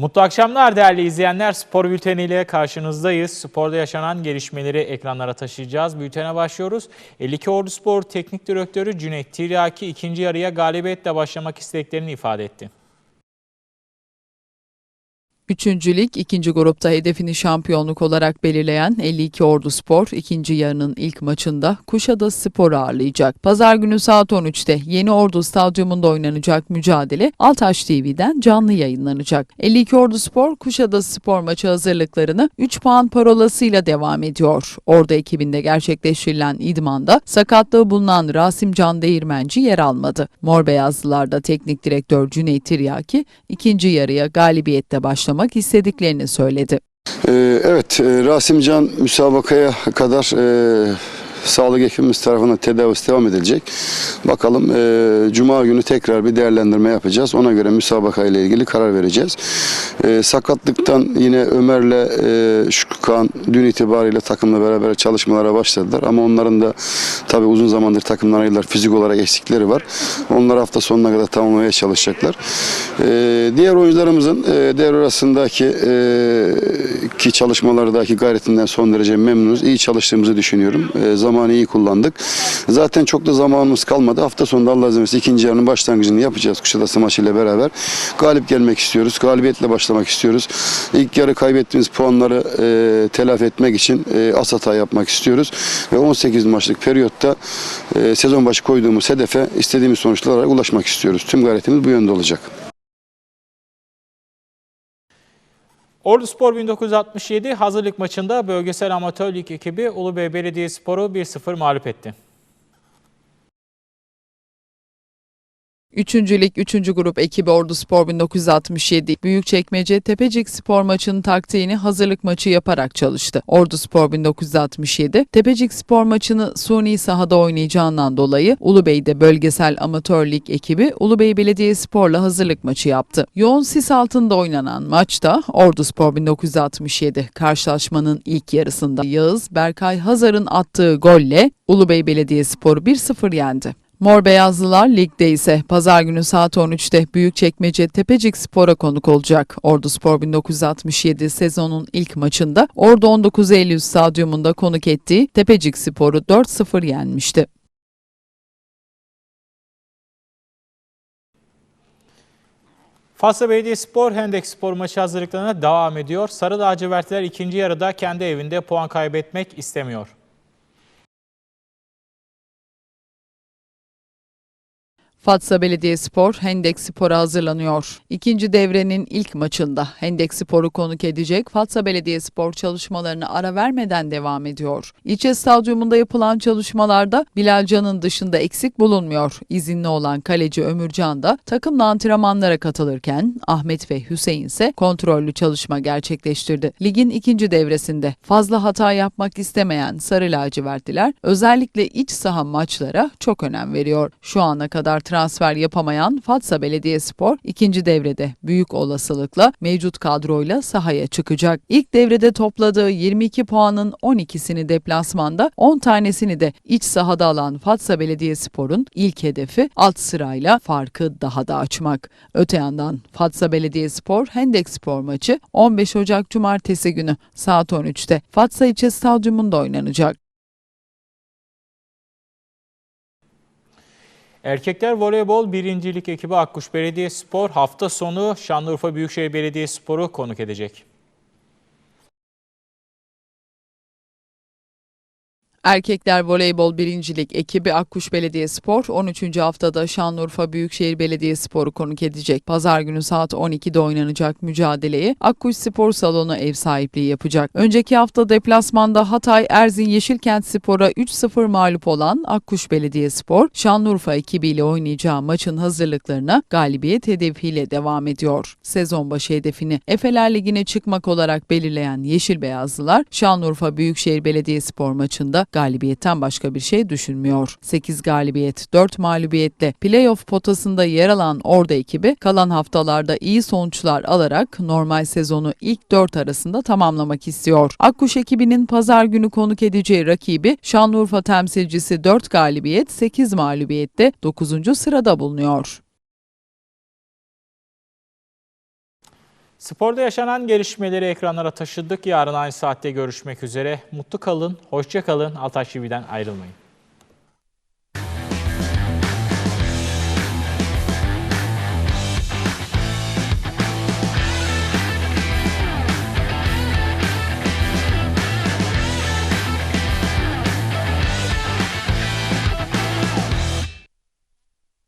Mutlu akşamlar değerli izleyenler. Spor bülteniyle karşınızdayız. Sporda yaşanan gelişmeleri ekranlara taşıyacağız. Bültene başlıyoruz. 52 Ordu Spor Teknik Direktörü Cüneyt Tiryaki ikinci yarıya galibiyetle başlamak isteklerini ifade etti. Üçüncü lig ikinci grupta hedefini şampiyonluk olarak belirleyen 52 Ordu Spor ikinci yarının ilk maçında Kuşadası Spor'u ağırlayacak. Pazar günü saat 13'te Yeni Ordu Stadyumunda oynanacak mücadele Altaş TV'den canlı yayınlanacak. 52 Ordu Spor Kuşadası Spor maçı hazırlıklarını 3 puan parolasıyla devam ediyor. Ordu ekibinde gerçekleştirilen idmanda sakatlığı bulunan Rasim Can Değirmenci yer almadı. Mor Beyazlılar'da teknik direktör Cüneyt Tiryaki ikinci yarıya galibiyetle başlamak istediklerini söyledi. Ee, Evet, e, Rasim Can müsabakaya kadar e, sağlık ekibimiz tarafından tedavisi devam edilecek. Bakalım e, Cuma günü tekrar bir değerlendirme yapacağız. Ona göre müsabaka ile ilgili karar vereceğiz. E, sakatlıktan yine Ömer'le e, Şükrü Kağan dün itibariyle takımla beraber çalışmalara başladılar. Ama onların da tabii uzun zamandır takımdan ayrılar fizik olarak eksikleri var. Onlar hafta sonuna kadar tamamlamaya çalışacaklar. E, diğer oyuncularımızın e, devre arasındaki e, ki çalışmalardaki gayretinden son derece memnunuz. İyi çalıştığımızı düşünüyorum. E, zamanı iyi kullandık. Zaten çok da zamanımız kalmadı. Hafta sonunda Allah izin ikinci yarının başlangıcını yapacağız Kuşadası maçıyla beraber. Galip gelmek istiyoruz. Galibiyetle başlamak istiyoruz. İlk yarı kaybettiğimiz puanları e, telafi etmek için e, as hata yapmak istiyoruz. Ve 18 maçlık periyotta e, sezon başı koyduğumuz hedefe istediğimiz sonuçlar olarak ulaşmak istiyoruz. Tüm gayretimiz bu yönde olacak. Ordu Spor 1967 hazırlık maçında bölgesel amatör lig ekibi Ulubey Belediyespor'u 1-0 mağlup etti. Üçüncü lig 3. grup ekibi Ordu Spor 1967 Büyükçekmece Tepecik Spor maçının taktiğini hazırlık maçı yaparak çalıştı. Ordu Spor 1967 Tepecik Spor maçını suni sahada oynayacağından dolayı Ulubey'de bölgesel amatör lig ekibi Ulubey Belediyespor'la hazırlık maçı yaptı. Yoğun sis altında oynanan maçta Ordu Spor 1967 karşılaşmanın ilk yarısında Yağız Berkay Hazar'ın attığı golle Ulubey Belediyespor'u 1-0 yendi. Mor Beyazlılar ligde ise pazar günü saat 13'te Büyükçekmece Tepecik Spor'a konuk olacak. Ordu Spor 1967 sezonun ilk maçında Ordu 19 Eylül stadyumunda konuk ettiği Tepecik Spor'u 4-0 yenmişti. Fasla Belediyespor Hendek Spor maçı hazırlıklarına devam ediyor. Sarı lacivertliler ikinci yarıda kendi evinde puan kaybetmek istemiyor. Fatsa Belediyespor Hendek Spor'a hazırlanıyor. İkinci devrenin ilk maçında Hendek Spor'u konuk edecek Fatsa Belediyespor çalışmalarını ara vermeden devam ediyor. İlçe stadyumunda yapılan çalışmalarda Bilal Can'ın dışında eksik bulunmuyor. İzinli olan kaleci Ömürcan da takımla antrenmanlara katılırken Ahmet ve Hüseyin ise kontrollü çalışma gerçekleştirdi. Ligin ikinci devresinde fazla hata yapmak istemeyen Sarı Lacivertliler özellikle iç saha maçlara çok önem veriyor. Şu ana kadar transfer yapamayan Fatsa Belediyespor ikinci devrede büyük olasılıkla mevcut kadroyla sahaya çıkacak. İlk devrede topladığı 22 puanın 12'sini deplasmanda 10 tanesini de iç sahada alan Fatsa Belediyespor'un ilk hedefi alt sırayla farkı daha da açmak. Öte yandan Fatsa Belediyespor Hendek Spor maçı 15 Ocak Cumartesi günü saat 13'te Fatsa İlçe Stadyumunda oynanacak. Erkekler Voleybol birincilik ekibi Akkuş Belediyespor hafta sonu Şanlıurfa Büyükşehir Belediyespor'u konuk edecek. Erkekler Voleybol birincilik ekibi Akkuş Belediyespor 13. haftada Şanlıurfa Büyükşehir Belediyespor'u konuk edecek. Pazar günü saat 12'de oynanacak mücadeleyi Akkuş Spor Salonu ev sahipliği yapacak. Önceki hafta deplasmanda Hatay Erzin Yeşilkent Spor'a 3-0 mağlup olan Akkuş Belediyespor, Şanlıurfa ekibiyle oynayacağı maçın hazırlıklarına galibiyet hedefiyle devam ediyor. Sezon başı hedefini Efeler Ligi'ne çıkmak olarak belirleyen Yeşil Beyazlılar, Şanlıurfa Büyükşehir Belediyespor maçında galibiyetten başka bir şey düşünmüyor. 8 galibiyet, 4 mağlubiyetle playoff potasında yer alan Orda ekibi kalan haftalarda iyi sonuçlar alarak normal sezonu ilk 4 arasında tamamlamak istiyor. Akkuş ekibinin pazar günü konuk edeceği rakibi Şanlıurfa temsilcisi 4 galibiyet, 8 mağlubiyette 9. sırada bulunuyor. Sporda yaşanan gelişmeleri ekranlara taşıdık. Yarın aynı saatte görüşmek üzere. Mutlu kalın, hoşça kalın. Altay TV'den ayrılmayın.